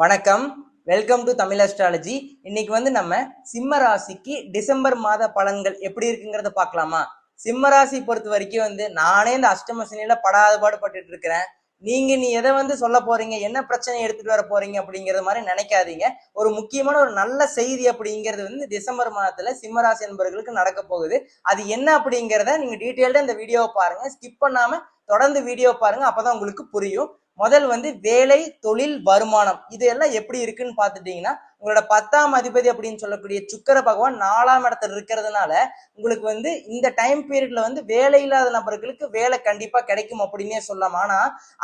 வணக்கம். Welcome to Tamil astrology இன்னைக்கு வந்து நம்ம சிம்ம ராசிக்கு டிசம்பர் மாத பலன்கள் எப்படி இருக்குங்கிறத பார்க்கலாமா? சிம்ம ராசி பொறுத்த வரைக்கும் வந்து நானே இந்த அஷ்டம சனியில படாத பாடுபட்டு இருக்கிறேன். நீங்க நீ எதை வந்து சொல்ல போறீங்க? என்ன பிரச்சனை எடுத்துட்டு வர போறீங்க? அப்படிங்கிறது மாதிரி நினைக்காதீங்க. ஒரு முக்கியமான ஒரு நல்ல செய்தி அப்படிங்கிறது வந்து டிசம்பர் மாதத்துல சிம்மராசி என்பவர்களுக்கு நடக்க போகுது. அது என்ன அப்படிங்கிறத நீங்க டீட்டெயில்டா இந்த வீடியோவை பாருங்க. ஸ்கிப் பண்ணாம தொடர்ந்து வீடியோ பாருங்க. அப்பதான் உங்களுக்கு புரியும். முதல் வந்து வேலை தொழில் வருமானம். இது எல்லாம் எப்படி இருக்குன்னு பார்த்துட்டீங்கன்னா உங்களோட பத்தாம் அதிபதி அப்படின்னு சொல்லக்கூடிய சுக்கர பகவான் நாலாம் இடத்துல இருக்கிறதுனால உங்களுக்கு வந்து இந்த டைம் பீரியட்ல வந்து வேலை இல்லாத நபர்களுக்கு வேலை கண்டிப்பா கிடைக்கும் அப்படின்னே சொல்லலாம். ஆனா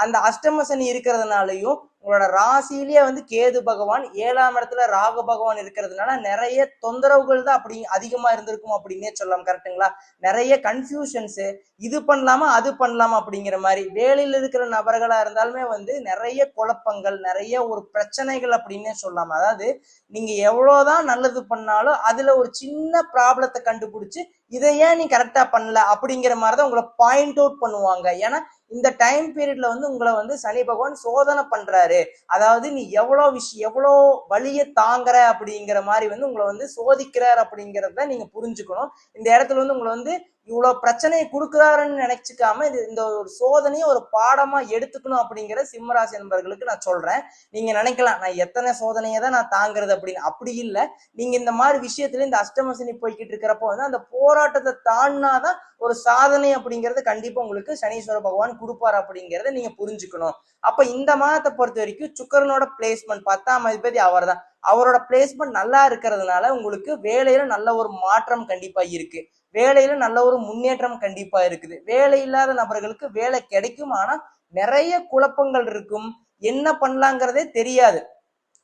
அந்த அஷ்டம சனி இருக்கிறதுனாலயும் உங்களோட ராசியிலேயே வந்து கேது பகவான் ஏழாம் இடத்துல ராகு பகவான் இருக்கிறதுனால நிறைய தொந்தரவுகள் தான் அப்படி அதிகமா இருந்திருக்கும் அப்படின்னே சொல்லலாம். கரெக்ட்டுங்களா நிறைய கன்ஃபியூஷன்ஸ் இது பண்ணலாமா அது பண்ணலாமா அப்படிங்கிற மாதிரி வேலையில் இருக்கிற நபர்களா இருந்தாலுமே வந்து நிறைய குழப்பங்கள் நிறைய ஒரு பிரச்சனைகள் அப்படின்னே சொல்லலாம். அதாவது நீங்க எவ்வளவுதான் நல்லது பண்ணாலும் அதுல ஒரு சின்ன ப்ராப்ளத்தை கண்டுபிடிச்சு இதை ஏன் நீ கரெக்டா பண்ணல அப்படிங்கிற மாதிரி தான் உங்களை பாயிண்ட் அவுட் பண்ணுவாங்க. ஏன்னா இந்த டைம் பீரியட்ல வந்து உங்களை வந்து சனி பகவான் சோதனை பண்றாரு. அதாவது நீ எவ்வளோ விஷயம் எவ்வளோ வழியை தாங்குற அப்படிங்கிற மாதிரி வந்து உங்களை வந்து சோதிக்கிறார் அப்படிங்கிறத நீங்க புரிஞ்சுக்கணும். இந்த இடத்துல வந்து உங்களை வந்து இவ்வளோ பிரச்சனையை கொடுக்குறாருன்னு நினைச்சுக்காம இது இந்த ஒரு சோதனையை ஒரு பாடமா எடுத்துக்கணும் அப்படிங்கிற சிம்மராசி நண்பர்களுக்கு நான் சொல்றேன். நீங்க நினைக்கலாம் நான் எத்தனை சோதனையை தான் நான் தாங்குறது அப்படின்னு. அப்படி இல்லை. நீங்க இந்த மாதிரி விஷயத்துல இந்த அஷ்டமசனி போய்கிட்டு இருக்கிறப்போ வந்து அந்த போராட்டத்தை தாண்டினாதான் ஒரு சாதனை அப்படிங்கறது கண்டிப்பா உங்களுக்கு சனீஸ்வர பகவான் கொடுப்பார் அப்படிங்கறத நீங்க புரிஞ்சுக்கணும். அப்ப இந்த மாதத்தை பொறுத்த வரைக்கும் சுக்கரனோட பிளேஸ்மெண்ட் பத்தாம் அதிபதி அவர் தான் அவரோட பிளேஸ்மெண்ட் நல்லா இருக்கிறதுனால உங்களுக்கு வேலையில நல்ல ஒரு மாற்றம் கண்டிப்பா இருக்கு. வேலையில நல்ல ஒரு முன்னேற்றம் கண்டிப்பா இருக்குது. வேலை இல்லாத நபர்களுக்கு வேலை கிடைக்கும். ஆனா நிறைய குழப்பங்கள் இருக்கும். என்ன பண்ணலாங்கிறதே தெரியாது.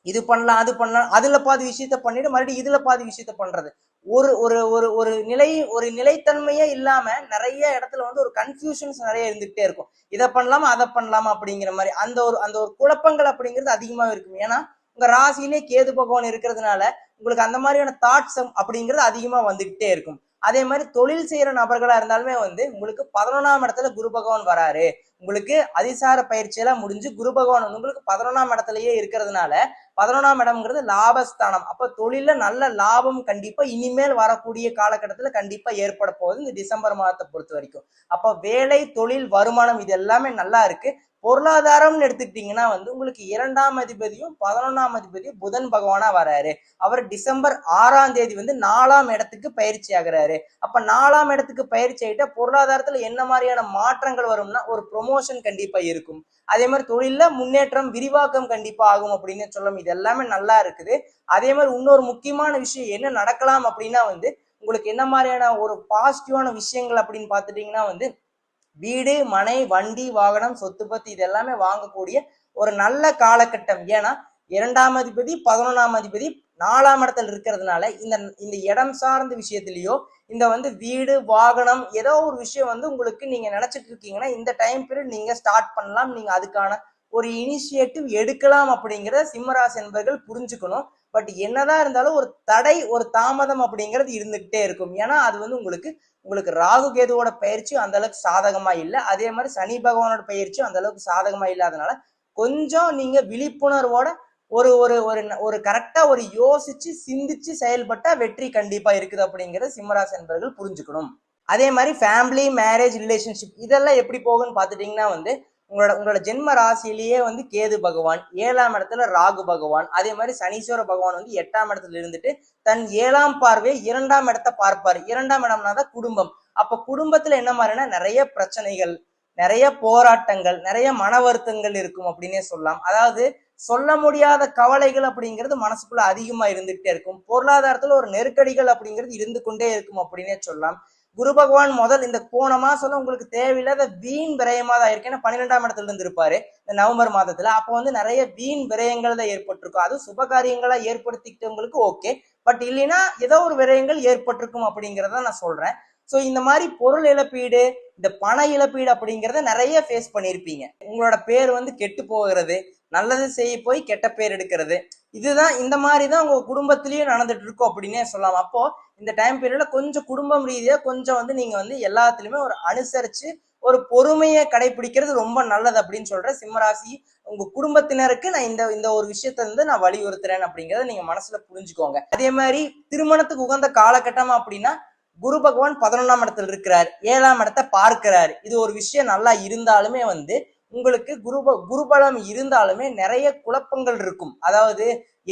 இது பண்ணலாம் அது பண்ணலாம். அதுல பாதி விஷயத்த பண்ணிட்டு மறுபடியும் இதுல பாதி விஷயத்த பண்றது. ஒரு ஒரு ஒரு ஒரு நிலை ஒரு நிலைத்தன்மையே இல்லாம நிறைய இடத்துல வந்து ஒரு கன்ஃபியூஷன்ஸ் நிறைய இருந்துகிட்டே இருக்கும். இதை பண்ணலாமா அதை பண்ணலாமா அப்படிங்கிற மாதிரி. அந்த ஒரு அந்த ஒரு குழப்பங்கள் அப்படிங்கிறது அதிகமாக இருக்கும். ஏன்னா உங்க ராசியிலே கேது பகவான் இருக்கிறதுனால உங்களுக்கு அந்த மாதிரியான தாட்ஸ் அப்படிங்கிறது அதிகமா வந்துகிட்டே இருக்கும். அதே மாதிரி தொழில் செய்யற நபர்களா இருந்தாலுமே வந்து உங்களுக்கு பதினொன்றாம் இடத்துல குரு பகவான் வராரு. உங்களுக்கு அதிசார பயிற்சியெல்லாம் முடிஞ்சு குரு பகவான் வந்து உங்களுக்கு பதினொன்றாம் இடத்துலயே இருக்கிறதுனால பதினொன்றாம் இடம்ங்கிறது லாபஸ்தானம். அப்ப தொழில நல்ல லாபம் கண்டிப்பா இனிமேல் வரக்கூடிய காலகட்டத்துல கண்டிப்பா ஏற்பட போகுது. இந்த டிசம்பர் மாதத்தை பொறுத்த வரைக்கும். அப்ப வேலை தொழில் வருமானம் இது எல்லாமே நல்லா இருக்கு. பொருளாதாரம்னு எடுத்துக்கிட்டீங்கன்னா வந்து உங்களுக்கு இரண்டாம் அதிபதியும் பதினொன்றாம் அதிபதியும் புதன் பகவானா வராரு. அவர் டிசம்பர் ஆறாம் தேதி வந்து நாலாம் இடத்துக்கு பயிற்சி ஆகிறாரு. அப்ப நாலாம் இடத்துக்கு பயிற்சி ஆகிட்டா பொருளாதாரத்துல என்ன மாதிரியான மாற்றங்கள் வரும்னா ஒரு ப்ரொமோஷன் கண்டிப்பா இருக்கும். அதே மாதிரி தொழில முன்னேற்றம் விரிவாக்கம் கண்டிப்பா ஆகும் அப்படின்னு சொல்லும். இது எல்லாமே நல்லா இருக்குது. அதே மாதிரி இன்னொரு முக்கியமான விஷயம் என்ன நடக்கலாம் அப்படின்னா வந்து உங்களுக்கு என்ன மாதிரியான ஒரு பாசிட்டிவான விஷயங்கள் அப்படின்னு பார்த்துட்டிங்கன்னா வந்து வீடு மனை வண்டி வாகனம் சொத்து பத்து இது எல்லாமே வாங்கக்கூடிய ஒரு நல்ல காலகட்டம். ஏன்னா இரண்டாம் அதிபதி பதினொன்றாம் அதிபதி நாலாம் இடத்துல இருக்கிறதுனால இந்த இந்த இடம் சார்ந்த விஷயத்திலயோ இந்த வந்து வீடு வாகனம் ஏதோ ஒரு விஷயம் வந்து உங்களுக்கு நீங்க நினைச்சிட்டு இருக்கீங்கன்னா இந்த டைம் பீரியட் நீங்க ஸ்டார்ட் பண்ணலாம். நீங்க அதுக்கான ஒரு இனிஷியேட்டிவ் எடுக்கலாம் அப்படிங்கிற சிம்மராசி என்பர்கள் புரிஞ்சுக்கணும். பட் என்னதான் இருந்தாலும் ஒரு தடை ஒரு தாமதம் அப்படிங்கிறது இருந்துகிட்டே இருக்கும். ஏன்னா அது வந்து உங்களுக்கு உங்களுக்கு ராகு கேதுவோட பயிற்சியும் அந்த அளவுக்கு சாதகமா இல்லை. அதே மாதிரி சனி பகவானோட பயிற்சியும் அந்த அளவுக்கு சாதகமா இல்லாதனால கொஞ்சம் நீங்க விழிப்புணர்வோட ஒரு ஒரு ஒரு ஒரு கரெக்டா ஒரு யோசிச்சு சிந்திச்சு செயல்பட்டா வெற்றி கண்டிப்பா இருக்குது அப்படிங்கிறத சிம்மராசி என்பர்கள் புரிஞ்சுக்கணும். அதே மாதிரி ஃபேமிலி மேரேஜ் ரிலேஷன்ஷிப் இதெல்லாம் எப்படி போகும்னு பார்த்துட்டிங்கன்னா வந்து உங்களோட உங்களோட ஜென்ம ராசியிலேயே வந்து கேது பகவான் ஏழாம் இடத்துல ராகு பகவான் அதே மாதிரி சனீஸ்வர பகவான் வந்து எட்டாம் இடத்துல இருந்துட்டு தன் ஏழாம் பார்வையை இரண்டாம் இடத்தை பார்ப்பார். இரண்டாம் இடம்னா தான் குடும்பம். அப்ப குடும்பத்துல என்ன மாதிரினா நிறைய பிரச்சனைகள் நிறைய போராட்டங்கள் நிறைய மன வருத்தங்கள் இருக்கும் அப்படின்னே சொல்லலாம். அதாவது சொல்ல முடியாத கவலைகள் அப்படிங்கிறது மனசுக்குள்ள அதிகமா இருந்துகிட்டே இருக்கும். பொருளாதாரத்துல ஒரு நெருக்கடிகள் அப்படிங்கிறது இருந்து கொண்டே இருக்கும் அப்படின்னே சொல்லலாம். குரு பகவான் முதல் இந்த போன மாசம் உங்களுக்கு தேவையில்லாத வீண் விரயமா தான் இருக்கு. ஏன்னா பன்னிரெண்டாம் இடத்துல இருந்து இருப்பாரு. இந்த நவம்பர் மாதத்துல அப்போ வந்து நிறைய வீண் விரயங்கள் தான் ஏற்பட்டிருக்கும். அதுவும் சுபகாரியங்களா ஏற்படுத்திக்கிட்டவங்களுக்கு ஓகே. பட் இல்லைன்னா ஏதோ ஒரு விரயங்கள் ஏற்பட்டிருக்கும் அப்படிங்கிறத நான் சொல்றேன். ஸோ இந்த மாதிரி பொருள் இழப்பீடு இந்த பண இழப்பீடு அப்படிங்கிறத நிறைய ஃபேஸ் பண்ணியிருப்பீங்க உங்களோட பேர் வந்து கெட்டு போகிறது நல்லது செய்ய போய் கெட்ட பேர் எடுக்கிறது இதுதான் இந்த மாதிரி தான் உங்க குடும்பத்திலயும் நடந்துட்டு இருக்கும் அப்படின்னே சொல்லலாம். அப்போ இந்த டைம் பீரியட்ல கொஞ்சம் குடும்பம் ரீதியா கொஞ்சம் வந்து நீங்க வந்து எல்லாத்துலயுமே ஒரு அனுசரிச்சு ஒரு பொறுமையை கடைபிடிக்கிறது ரொம்ப நல்லது அப்படின்னு சொல்றேன் சிம்மராசி உங்க குடும்பத்தினருக்கு நான் இந்த இந்த ஒரு விஷயத்த வந்து நான் வலியுறுத்துறேன் அப்படிங்கறத நீங்க மனசுல புரிஞ்சுக்கோங்க. அதே மாதிரி திருமணத்துக்கு உகந்த காலகட்டம் அப்படின்னா குரு பகவான் பதினொன்றாம் இடத்துல இருக்கிறார். ஏழாம் இடத்தை பார்க்கிறார். இது ஒரு விஷயம் நல்லா இருந்தாலுமே வந்து உங்களுக்கு குரு குருபலம் இருந்தாலுமே நிறைய குழப்பங்கள் இருக்கும். அதாவது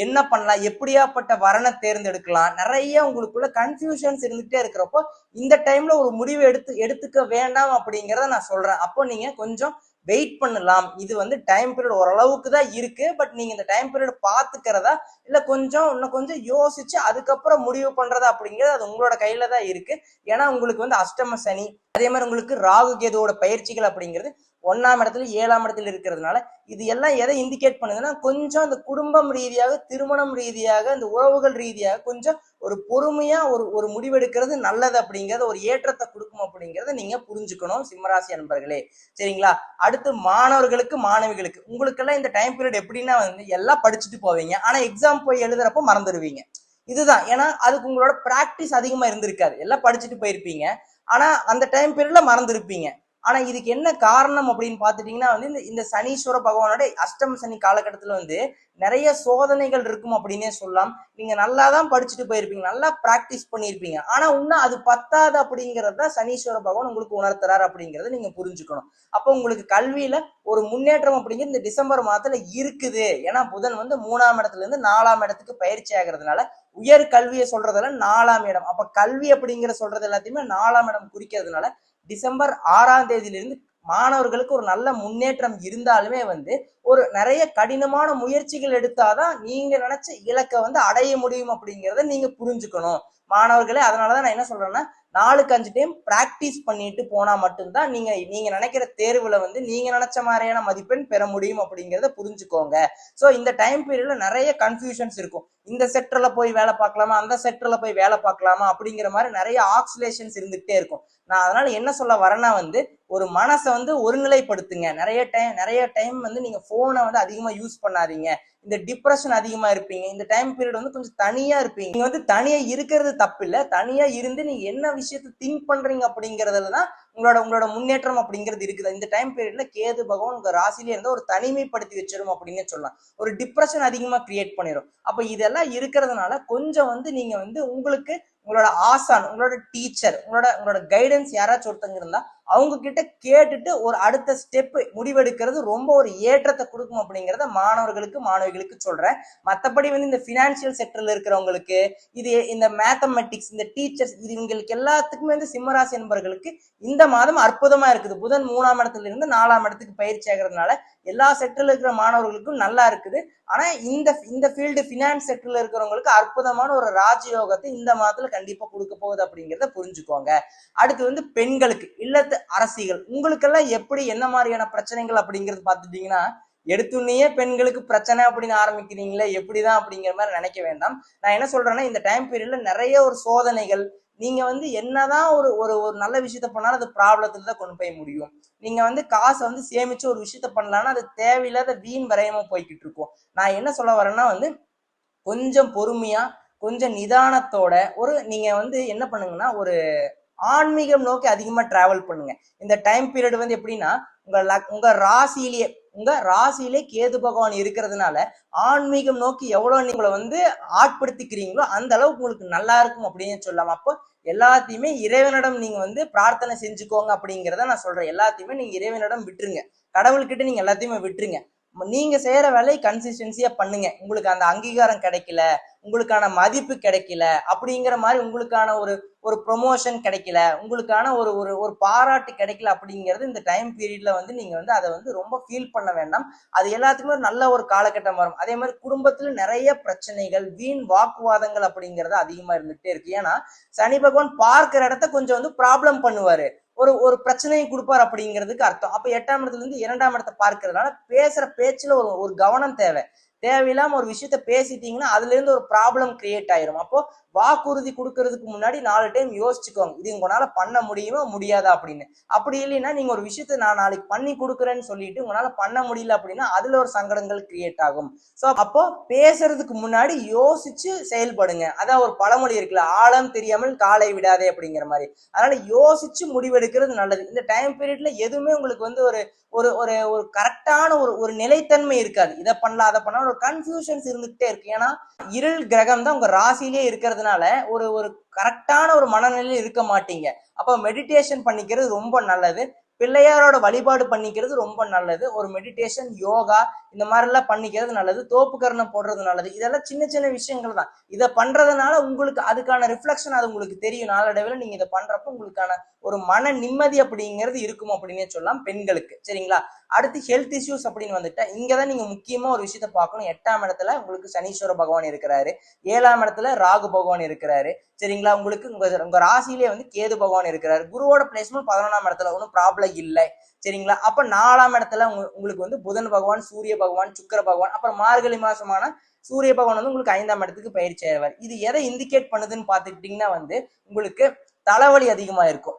என்ன பண்ணலாம் எப்படியாப்பட்ட வரனை தேர்ந்தெடுக்கலாம் நிறைய உங்களுக்குள்ள கன்ஃபியூஷன்ஸ் இருந்துகிட்டே இருக்கிறப்போ இந்த டைம்ல ஒரு முடிவு எடுத்து எடுத்துக்க வேண்டாம் அப்படிங்கிறத நான் சொல்றேன். அப்போ நீங்க கொஞ்சம் வெயிட் பண்ணலாம். இது வந்து டைம் பீரியட் ஓரளவுக்கு தான் இருக்கு. பட் நீங்க இந்த டைம் பீரியட் பாத்துக்கிறதா இல்ல கொஞ்சம் இன்னும் கொஞ்சம் யோசிச்சு அதுக்கப்புறம் முடிவு பண்றதா அப்படிங்கிறது அது உங்களோட கையில தான் இருக்கு. ஏன்னா உங்களுக்கு வந்து அஷ்டம சனி அதே மாதிரி உங்களுக்கு ராகு கேதுவோட பயிற்சிகள் அப்படிங்கிறது ஒன்னாம் இடத்துல ஏழாம் இடத்துல இருக்கிறதுனால இது எல்லாம் எதை இண்டிகேட் பண்ணுதுன்னா கொஞ்சம் அந்த குடும்பம் ரீதியாக திருமணம் ரீதியாக அந்த உறவுகள் ரீதியாக கொஞ்சம் ஒரு பொறுமையா ஒரு ஒரு முடிவெடுக்கிறது நல்லது அப்படிங்கிறத ஒரு ஏற்றத்தை கொடுக்கும் அப்படிங்கறத நீங்க புரிஞ்சுக்கணும் சிம்மராசி நண்பர்களே சரிங்களா? அடுத்து மாணவர்களுக்கு மாணவிகளுக்கு. உங்களுக்கெல்லாம் இந்த டைம் பீரியட் எப்படின்னா வந்து எல்லாம் படிச்சுட்டு போவீங்க. ஆனா எக்ஸாம் போய் எழுதுறப்போ மறந்துடுவீங்க. இதுதான். ஏன்னா அதுக்கு உங்களோட பிராக்டிஸ் அதிகமா இருந்திருக்காது. எல்லாம் படிச்சுட்டு போயிருப்பீங்க. ஆனா அந்த டைம் பீரியட்ல மறந்துருப்பீங்க. ஆனா இதுக்கு என்ன காரணம் அப்படின்னு பாத்துட்டீங்கன்னா வந்து இந்த இந்த சனீஸ்வர பகவானோட அஷ்டம சனி காலகட்டத்துல வந்து நிறைய சோதனைகள் இருக்கும் அப்படின்னே சொல்லலாம். நீங்க நல்லா தான் படிச்சுட்டு போயிருப்பீங்க நல்லா பிராக்டிஸ் பண்ணியிருப்பீங்க. ஆனா இன்னும் அது பத்தாது அப்படிங்கறத சனீஸ்வர பகவான் உங்களுக்கு உணர்த்துறாரு அப்படிங்கறத நீங்க புரிஞ்சுக்கணும். அப்போ உங்களுக்கு கல்வியில ஒரு முன்னேற்றம் அப்படிங்கிறது இந்த டிசம்பர் மாதத்துல இருக்குது. ஏன்னா புதன் வந்து மூணாம் இடத்துல இருந்து நாலாம் இடத்துக்கு பயிற்சி ஆகிறதுனால உயர் கல்வியை சொல்றதெல்லாம் நாலாம் இடம். அப்ப கல்வி அப்படிங்கிற சொல்றது எல்லாத்தையுமே நாலாம் இடம் குறிக்கிறதுனால டிசம்பர் ஆறாம் தேதியிலிருந்து மாணவர்களுக்கு ஒரு நல்ல முன்னேற்றம் இருந்தாலுமே வந்து ஒரு நிறைய கடினமான முயற்சிகள் எடுத்தாதான் நீங்க நினைச்ச இலக்கை வந்து அடைய முடியும் அப்படிங்கிறத நீங்க புரிஞ்சுக்கணும். மாணவர்களே அதனாலதான் நான் என்ன சொல்றேன்னா நாலுக்கு அஞ்சு டைம் பிராக்டிஸ் பண்ணிட்டு போனா மட்டும்தான் நீங்க நீங்க நினைக்கிற தேர்வுல வந்து நீங்க நினைச்ச மாதிரியான மதிப்பெண் பெற முடியும் அப்படிங்கிறத புரிஞ்சுக்கோங்க. ஸோ இந்த டைம் பீரியட்ல நிறைய கன்ஃபியூஷன்ஸ் இருக்கும். இந்த செக்டர்ல போய் வேலை பார்க்கலாமா? அந்த செக்டர்ல போய் வேலை பார்க்கலாமா? அப்படிங்கிற மாதிரி நிறைய ஆக்சிலேஷன்ஸ் இருந்துகிட்டே இருக்கும். நான் அதனால என்ன சொல்ல வரேன்னா வந்து ஒரு மனசை வந்து ஒருநிலைப்படுத்துங்க. நிறைய டைம் நிறைய டைம் வந்து நீங்க போனை வந்து அதிகமா யூஸ் பண்ணாதீங்க. இந்த டிப்ரெஷன் அதிகமா இருப்பீங்க. இந்த டைம் பீரியட் வந்து கொஞ்சம் தனியா இருப்பீங்க. நீங்க வந்து தனியா இருக்கிறது தப்பு இல்ல தனியா இருந்து நீங்க என்ன விஷயத்த திங்க் பண்றீங்க அப்படிங்கறதுல தான் உங்களோட உங்களோட முன்னேற்றம் அப்படிங்கிறது இருக்குது. இந்த டைம் பீரியட்ல கேது பகவான் உங்க ராசிலே இருந்தா ஒரு தனிமைப்படுத்தி வச்சிரும் அப்படின்னு சொல்லலாம். ஒரு டிப்ரெஷன் அதிகமா கிரியேட் பண்ணிடும் அப்ப இதெல்லாம் இருக்கிறதுனால கொஞ்சம் வந்து நீங்க வந்து உங்களுக்கு உங்களோட ஆசான் உங்களோட டீச்சர் உங்களோட உங்களோட கைடன்ஸ் யாராச்சும் ஒருத்தங்க இருந்தா அவங்க கிட்ட கேட்டுட்டு ஒரு அடுத்த ஸ்டெப் முடிவெடுக்கிறது ரொம்ப ஒரு ஏற்றத்தை கொடுக்கும் அப்படிங்கிறத மாணவர்களுக்கு மாணவிகளுக்கு சொல்றேன். மற்றபடி வந்து இந்த பினான்சியல் செக்டர்ல இருக்கிறவங்களுக்கு இது இந்த மேத்தமெட்டிக்ஸ் இந்த டீச்சர்ஸ் இது இவங்களுக்கு எல்லாத்துக்குமே வந்து சிம்மராசி என்பவர்களுக்கு இந்த மாதம் அற்புதமா இருக்குது. புதன் மூணாம் இடத்துல இருந்து நாலாம் இடத்துக்கு பயிற்சி ஆகிறதுனால எல்லா செக்டர்ல இருக்கிற மாணவர்களுக்கும் நல்லா இருக்குது. ஆனா இந்த இந்த ஃபீல்டு ஃபினான்ஸ் செக்டர்ல இருக்கிறவங்களுக்கு அற்புதமான ஒரு ராஜயோகத்தை இந்த மாதத்துல கண்டிப்பா கொடுக்க போகுது அப்படிங்கிறத புரிஞ்சுக்கோங்க. அடுத்து வந்து பெண்களுக்கு இல்லத்து அரசிகள். உங்களுக்கெல்லாம் எப்படி என்ன மாதிரியான பிரச்சனைகள் அப்படிங்கிறது பார்த்துட்டீங்கன்னா எடுத்துன்னே பெண்களுக்கு பிரச்சனை அப்படின்னு ஆரம்பிக்கிறீங்களே எப்படிதான் அப்படிங்கிற மாதிரி நினைக்க வேண்டாம். நான் என்ன சொல்றேன்னா இந்த டைம் பீரியட்ல நிறைய ஒரு சோதனைகள் நீங்க வந்து என்னதான் ஒரு ஒரு ஒரு நல்ல விஷயத்த பண்ணாலும் அது ப்ராப்ளத்துல தான் கொண்டு போய் முடியும். நீங்க வந்து காசை வந்து சேமிச்சு ஒரு விஷயத்த பண்ணலாம்னா அது தேவையில்லாத வீண் விரயமா போய்கிட்டு இருக்கும். நான் என்ன சொல்ல வரேன்னா வந்து கொஞ்சம் பொறுமையா கொஞ்சம் நிதானத்தோட ஒரு நீங்க வந்து என்ன பண்ணுங்கன்னா ஒரு ஆன்மீகம் நோக்கி அதிகமாக டிராவல் பண்ணுங்க. இந்த டைம் பீரியட் வந்து எப்படின்னா உங்க லக்- உங்க ராசியிலேயே உங்க ராசியிலே கேது பகவான் இருக்கிறதுனால ஆன்மீகம் நோக்கி எவ்வளவு நீங்களை வந்து ஆட்படுத்திக்கிறீங்களோ அந்த அளவுக்கு உங்களுக்கு நல்லா இருக்கும் அப்படின்னு சொல்லலாம். அப்போ எல்லாத்தையுமே இறைவனிடம் நீங்க வந்து பிரார்த்தனை செஞ்சுக்கோங்க அப்படிங்கிறத நான் சொல்றேன். எல்லாத்தையுமே நீங்க இறைவனிடம் விட்டுருங்க. கடவுள்கிட்ட நீங்க எல்லாத்தையுமே விட்டுருங்க. நீங்க செய்யற வேலையை கன்சிஸ்டன்சியா பண்ணுங்க. உங்களுக்கு அந்த அங்கீகாரம் கிடைக்கல உங்களுக்கான மதிப்பு கிடைக்கல அப்படிங்கிற மாதிரி உங்களுக்கான ஒரு ஒரு ப்ரொமோஷன் கிடைக்கல உங்களுக்கான ஒரு ஒரு ஒரு பாராட்டு கிடைக்கல அப்படிங்கிறது இந்த டைம் பீரியட்ல வந்து நீங்க வந்து அதை வந்து ரொம்ப ஃபீல் பண்ண வேண்டாம். அது எல்லாத்துக்குமே ஒரு நல்ல ஒரு காலகட்டம் வரும். அதே மாதிரி குடும்பத்துல நிறைய பிரச்சனைகள் வீண் வாக்குவாதங்கள் அப்படிங்கிறது அதிகமா இருந்துகிட்டே இருக்கு. ஏன்னா சனி பகவான் பார்க்கிற இடத்த கொஞ்சம் வந்து ப்ராப்ளம் பண்ணுவாரு. ஒரு ஒரு பிரச்சனையை கொடுப்பார் அப்படிங்கிறதுக்கு அர்த்தம். அப்ப எட்டாம் இடத்துல இருந்து இரண்டாம் இடத்தை பார்க்கறதுனால பேசுற பேச்சுல ஒரு ஒரு கவனம் தேவை. தேவையில்லாம ஒரு விஷயத்த பேசிட்டீங்கன்னா அதுல இருந்து ஒரு ப்ராப்ளம் கிரியேட் ஆயிரும். அப்போ வாக்குறுதி கொடுக்கறதுக்கு முன்னாடி நாலு டைம் யோசிச்சுக்கோங்க. இது உங்களால பண்ண முடியுமா? முடியாதா அப்படின்னு. அப்படி இல்லைன்னா நீங்க ஒரு விஷயத்த நான் நாளைக்கு பண்ணி கொடுக்குறேன்னு சொல்லிட்டு உங்களால பண்ண முடியல அப்படின்னா அதுல ஒரு சங்கடங்கள் கிரியேட் ஆகும். ஸோ அப்போ பேசுறதுக்கு முன்னாடி யோசிச்சு செயல்படுங்க. அதான் ஒரு பழமொழி இருக்குல்ல ஆழம் தெரியாமல் காலை விடாதே அப்படிங்கிற மாதிரி. அதனால யோசிச்சு முடிவெடுக்கிறது நல்லது. இந்த டைம் பீரியட்ல எதுவுமே உங்களுக்கு வந்து ஒரு ஒரு ஒரு ஒரு கரெக்டான ஒரு ஒரு நிலைத்தன்மை இருக்காது. இதை பண்ணலாம் அதை பண்ணலாம். ஒரு கன்ஃபியூஷன்ஸ் இருந்துகிட்டே இருக்கு. ஏன்னா இருள் கிரகம் தான் உங்க ராசியிலே இருக்கிறதுனால ஒரு ஒரு கரெக்டான ஒரு மனநிலையில் இருக்க மாட்டீங்க. அப்போ மெடிடேஷன் பண்ணிக்கிறது ரொம்ப நல்லது. பிள்ளையாரோட வழிபாடு பண்ணிக்கிறது ரொம்ப நல்லது. ஒரு மெடிடேஷன் யோகா இந்த மாதிரிலாம் பண்ணிக்கிறது நல்லது. தோப்புக்கரணம் போடுறது நல்லது. இதெல்லாம் சின்ன சின்ன விஷயங்கள் தான். இதை பண்றதுனால உங்களுக்கு அதுக்கான ரிஃப்ளெக்ஷன் அது உங்களுக்கு தெரியும். நாளடைவில் நீங்க இதை பண்றப்ப உங்களுக்கான ஒரு மன நிம்மதி அப்படிங்கிறது இருக்கும் அப்படின்னே சொல்லலாம் பெண்களுக்கு. சரிங்களா? அடுத்து ஹெல்த் இஷ்யூஸ் அப்படின்னு வந்துட்டா இங்கே தான் நீங்க முக்கியமா ஒரு விஷயத்த பார்க்கணும். எட்டாம் இடத்துல உங்களுக்கு சனீஸ்வர பகவான் இருக்கிறாரு. ஏழாம் இடத்துல ராகு பகவான் இருக்கிறாரு. சரிங்களா? உங்களுக்கு உங்க உங்க ராசியிலே வந்து கேது பகவான் இருக்கிறாரு. குருவோட பிளேஸ்மெண்ட் பதினொன்றாம் இடத்துல ஒன்றும் ப்ராப்ளம் இல்லை. சரிங்களா? அப்ப நாலாம் இடத்துல உங்களுக்கு வந்து புதன் பகவான் சூரிய பகவான் சுக்கர பகவான் அப்புறம் மார்கழி மாசமான சூரிய பகவான் வந்து உங்களுக்கு ஐந்தாம் இடத்துக்கு பயிற்சி ஆயிடுவார் இது எதை இண்டிகேட் பண்ணுதுன்னு பார்த்துக்கிட்டிங்கன்னா வந்து உங்களுக்கு தலைவலி அதிகமா இருக்கும்.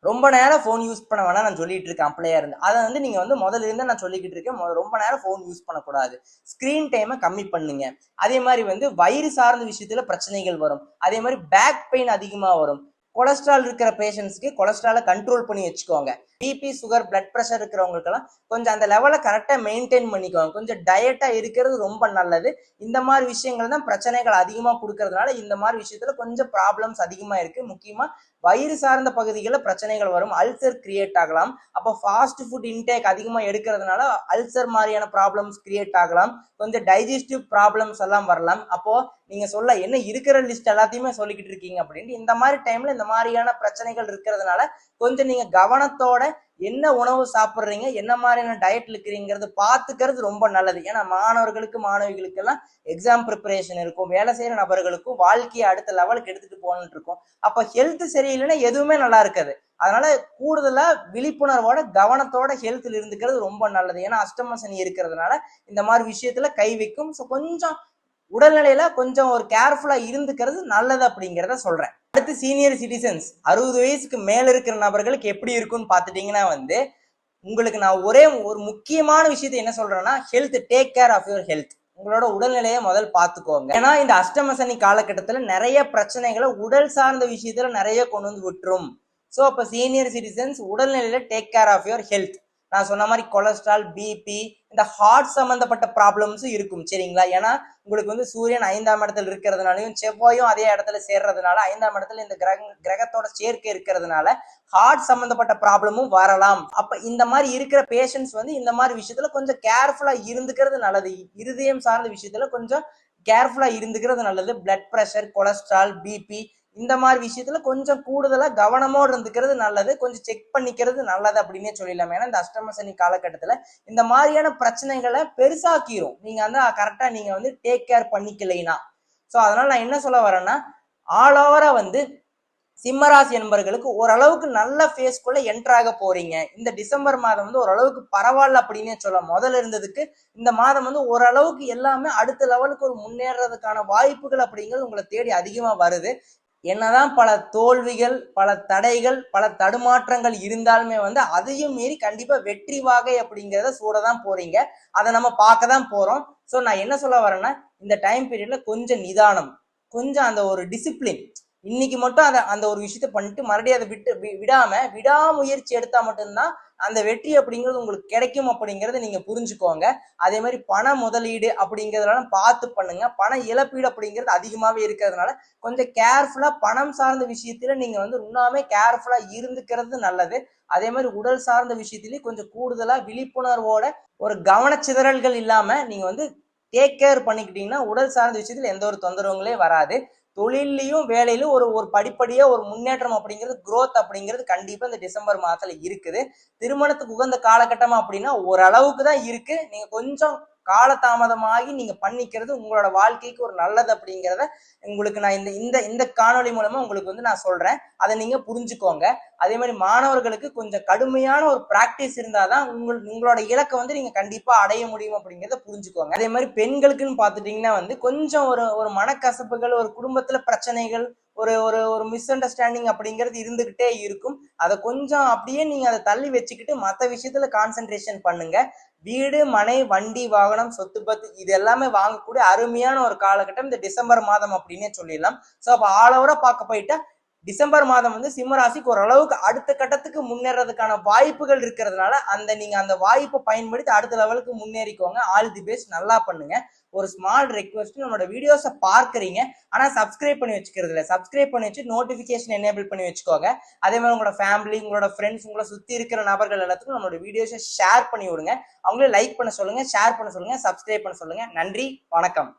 ரொம்ப நேரம் ஃபோன் யூஸ் பண்ண வேணாம் நான் சொல்லிட்டு இருக்கேன். அப்படியே இருந்து. அதை வந்து நீங்க வந்து முதல்ல இருந்து நான் சொல்லிக்கிட்டு இருக்கேன். முத- ரொம்ப நேரம் ஃபோன் யூஸ் பண்ணக்கூடாது. ஸ்கிரீன் டைமை கம்மி பண்ணுங்க. அதே மாதிரி வந்து வயிறு சார்ந்த விஷயத்துல பிரச்சனைகள் வரும். அதே மாதிரி பேக் பெயின் அதிகமா வரும். கொலஸ்ட்ரால் இருக்கிற பேஷண்ட்ஸ்க்கு கொலஸ்ட்ராலை கண்ட்ரோல் பண்ணி வச்சுக்கோங்க. பிபி சுகர் பிளட் ப்ரெஷர் இருக்கிறவங்களுக்கெல்லாம் கொஞ்சம் அந்த லெவலை கரெக்டாக மெயின்டைன் பண்ணிக்கோங்க. கொஞ்சம் டயட்டாக இருக்கிறது ரொம்ப நல்லது. இந்த மாதிரி விஷயங்கள் தான் பிரச்சனைகள் அதிகமாக கொடுக்கறதுனால இந்த மாதிரி விஷயத்துல கொஞ்சம் ப்ராப்ளம்ஸ் அதிகமாக இருக்கு. முக்கியமாக வயிறு சார்ந்த பகுதிகளில் பிரச்சனைகள் வரும். அல்சர் கிரியேட் ஆகலாம். அப்போ ஃபாஸ்ட் ஃபுட் இன்டேக் அதிகமாக எடுக்கிறதுனால அல்சர் மாதிரியான ப்ராப்ளம்ஸ் கிரியேட் ஆகலாம். கொஞ்சம் டைஜஸ்டிவ் ப்ராப்ளம்ஸ் எல்லாம் வரலாம். அப்போது நீங்கள் சொல்ல என்ன இருக்கிற லிஸ்ட் எல்லாத்தையுமே சொல்லிக்கிட்டு இருக்கீங்க அப்படின்ட்டு இந்த மாதிரி டைமில் இந்த மாதிரியான பிரச்சனைகள் இருக்கிறதுனால கொஞ்சம் நீங்கள் கவனத்தோட என்ன உணவு சாப்பிட்றீங்க என்ன மாதிரியான டயட்ல இருக்கிறீங்கிறது பார்த்துக்கிறது ரொம்ப நல்லது. ஏன்னா மாணவர்களுக்கு மாணவிகளுக்கு எல்லாம் எக்ஸாம் ப்ரிப்பரேஷன் இருக்கும் வேலை செய்யற நபர்களுக்கும் வாழ்க்கையை அடுத்த லெவலுக்கு எடுத்துட்டு போகணும்னு இருக்கும். அப்ப ஹெல்த் சரியில்லைன்னா எதுவுமே நல்லா இருக்காது. அதனால கூடுதலா விழிப்புணர்வோட கவனத்தோட ஹெல்த்ல இருந்துக்கிறது ரொம்ப நல்லது. ஏன்னா அஷ்டம சனி இருக்கிறதுனால இந்த மாதிரி விஷயத்துல கை வைக்கும். ஸோ கொஞ்சம் உடல்நிலையில கொஞ்சம் ஒரு கேர்ஃபுல்லா இருந்துக்கிறது நல்லது அப்படிங்கிறத சொல்றேன். அடுத்து சீனியர் சிட்டிசன்ஸ் அறுபது வயசுக்கு மேல இருக்கிற நபர்களுக்கு எப்படி இருக்கும்னு பார்த்துட்டீங்கன்னா வந்து உங்களுக்கு நான் ஒரே ஒரு முக்கியமான விஷயத்தை என்ன சொல்றேன்னா health take care of your health உங்களோட உடல்நிலையை முதல் பார்த்துக்கோங்க. ஏன்னா இந்த அஷ்டம சனி நிறைய பிரச்சனைகளை உடல் சார்ந்த விஷயத்துல நிறைய கொண்டு வந்து விட்டுரும். ஸோ அப்போ senior citizens உடல்நிலையில take care of your health நான் சொன்ன மாதிரி கொலஸ்ட்ரால் பிபி இந்த ஹார்ட் சம்பந்தப்பட்ட ப்ராப்ளம்ஸும் இருக்கும் சரிங்களா? ஏன்னா உங்களுக்கு வந்து சூரியன் ஐந்தாம் இடத்துல இருக்கிறதுனாலையும் செவ்வாயும் அதே இடத்துல சேர்றதுனால ஐந்தாம் இடத்துல இந்த கிரக கிரகத்தோட சேர்க்கை இருக்கிறதுனால ஹார்ட் சம்பந்தப்பட்ட ப்ராப்ளமும் வரலாம். அப்ப இந்த மாதிரி இருக்கிற பேஷண்ட்ஸ் வந்து இந்த மாதிரி விஷயத்துல கொஞ்சம் கேர்ஃபுல்லா இருந்துக்கிறது நல்லது. இருதயம் சார்ந்த விஷயத்துல கொஞ்சம் கேர்ஃபுல்லா இருந்துக்கிறது நல்லது. பிளட் ப்ரெஷர் கொலஸ்ட்ரால் பிபி இந்த மாதிரி விஷயத்துல கொஞ்சம் கூடுதலா கவனமோடு இருந்துக்கிறது நல்லது. கொஞ்சம் செக் பண்ணிக்கிறது நல்லது அப்படின்னே சொல்லிடலாம். ஏன்னா இந்த அஷ்டம சனி காலகட்டத்துல இந்த மாதிரியான பிரச்சனைகளை பெருசாக்கிரும். நீங்க வந்து கரெக்டா நீங்க வந்து டேக் கேர் பண்ணிக்கலைனா ஸோ அதனால நான் என்ன சொல்ல வரேன்னா ஆல் ஓவரா வந்து சிம்மராசி என்பர்களுக்கு ஓரளவுக்கு நல்ல ஃபேஸ்க்குள்ள என்ட்ராக போறீங்க. இந்த டிசம்பர் மாதம் வந்து ஓரளவுக்கு பரவாயில்ல அப்படின்னே சொல்லலாம் முதல்ல இருந்ததுக்கு இந்த மாதம் வந்து ஓரளவுக்கு எல்லாமே அடுத்த லெவலுக்கு ஒரு முன்னேறதுக்கான வாய்ப்புகள் அப்படிங்கிறது உங்களை தேடி அதிகமா வருது. என்னதான் பல தோல்விகள் பல தடைகள் பல தடுமாற்றங்கள் இருந்தாலுமே வந்து அதையும் மீறி கண்டிப்பா வெற்றி வாகை அப்படிங்கிறத சூட தான் போறீங்க. அதை நம்ம பார்க்க தான் போறோம். ஸோ நான் என்ன சொல்ல வரேன்னா இந்த டைம் பீரியட்ல கொஞ்சம் நிதானம் கொஞ்சம் அந்த ஒரு டிசிப்ளின் இன்னைக்கு மட்டும் அதை அந்த ஒரு விஷயத்த பண்ணிட்டு மறுபடியும் அதை விட்டு விடாம விடாமுயற்சி எடுத்தா மட்டும்தான் அந்த வெற்றி அப்படிங்கிறது உங்களுக்கு கிடைக்கும் அப்படிங்கிறத நீங்க புரிஞ்சுக்கோங்க. அதே மாதிரி பண முதலீடு அப்படிங்கறதெல்லாம் பார்த்து பண்ணுங்க. பண இழப்பீடு அப்படிங்கிறது அதிகமாகவே இருக்கிறதுனால கொஞ்சம் கேர்ஃபுல்லா பணம் சார்ந்த விஷயத்துல நீங்க வந்து இன்னுமே கேர்ஃபுல்லா இருந்துக்கிறது நல்லது. அதே மாதிரி உடல் சார்ந்த விஷயத்திலயும் கொஞ்சம் கூடுதலா விழிப்புணர்வோட ஒரு கவனச்சிதறல்கள் இல்லாம நீங்க வந்து டேக் கேர் பண்ணிக்கிட்டீங்கன்னா உடல் சார்ந்த விஷயத்தில் எந்த ஒரு தொந்தரவுங்களே வராது. தொழிலையும் வேலையிலும் ஒரு ஒரு படிப்படியாக ஒரு முன்னேற்றம் அப்படிங்கிறது குரோத் அப்படிங்கிறது கண்டிப்பாக இந்த டிசம்பர் மாதத்தில் இருக்குது. திருமணத்துக்கு உகந்த காலகட்டம் அப்படின்னா ஓரளவுக்கு தான் இருக்குது நீங்கள் கொஞ்சம் காலதாமதமாகி நீங்க பண்ணிக்கிறது உங்களோட வாழ்க்கைக்கு ஒரு நல்லது அப்படிங்கிறத உங்களுக்கு நான் இந்த இந்த இந்த காணொளி மூலமா உங்களுக்கு வந்து நான் சொல்றேன். அதை நீங்க புரிஞ்சுக்கோங்க. அதே மாதிரி மாணவர்களுக்கு கொஞ்சம் கடுமையான ஒரு பிராக்டிஸ் இருந்தாதான் உங்கள் உங்களோட இலக்கை வந்து நீங்க கண்டிப்பா அடைய முடியும் அப்படிங்கிறத புரிஞ்சுக்கோங்க. அதே மாதிரி பெண்களுக்குன்னு பார்த்துட்டீங்கன்னா வந்து கொஞ்சம் ஒரு ஒரு மனக்கசப்புகள் ஒரு குடும்பத்துல பிரச்சனைகள் ஒரு ஒரு ஒரு மிஸ் அண்டர்ஸ்டாண்டிங் அப்படிங்கிறது இருந்துகிட்டே இருக்கும். அதை கொஞ்சம் அப்படியே நீங்க அதை தள்ளி வச்சுக்கிட்டு மற்ற விஷயத்துல கான்சென்ட்ரேஷன் பண்ணுங்க. வீடு மனை வண்டி வாகனம் சொத்து பத்து இது எல்லாமே வாங்கக்கூடிய அருமையான ஒரு காலகட்டம். இந்த டிசம்பர் மாதம் அப்படின்னே சொல்லிடலாம். ஸோ அப்போ ஆல் ஓவரா பார்க்க போயிட்டா டிசம்பர் மாதம் வந்து சிம்மராசிக்கு ஓரளவுக்கு அடுத்த கட்டத்துக்கு முன்னேறதுக்கான வாய்ப்புகள் இருக்கிறதுனால அந்த நீங்க அந்த வாய்ப்பை பயன்படுத்தி அடுத்த லெவலுக்கு முன்னேறிக்கோங்க. All the best. நல்லா பண்ணுங்க. ஒரு ஸ்மால் ரெக்வஸ்ட் நம்மளோட வீடியோஸை பார்க்குறீங்க. ஆனால் சப்ஸ்கிரைப் பண்ணி வச்சுக்கிறது இல்லை. சப்ஸ்கிரைப் பண்ணி வச்சு நோட்டிஃபிகேஷன் எனேபிள் பண்ணி வச்சுக்கோங்க. அதே மாதிரி உங்களோட ஃபேமிலி உங்களோட ஃப்ரெண்ட்ஸ் உங்களை சுற்றி இருக்கிற நபர்கள் எல்லாத்துக்கும் நம்மளோட வீடியோஸை ஷேர் பண்ணி விடுங்க. அவங்களே லைக் பண்ண சொல்லுங்கள் ஷேர் பண்ண சொல்லுங்கள் சப்ஸ்கிரைப் பண்ண சொல்லுங்கள் நன்றி. வணக்கம்.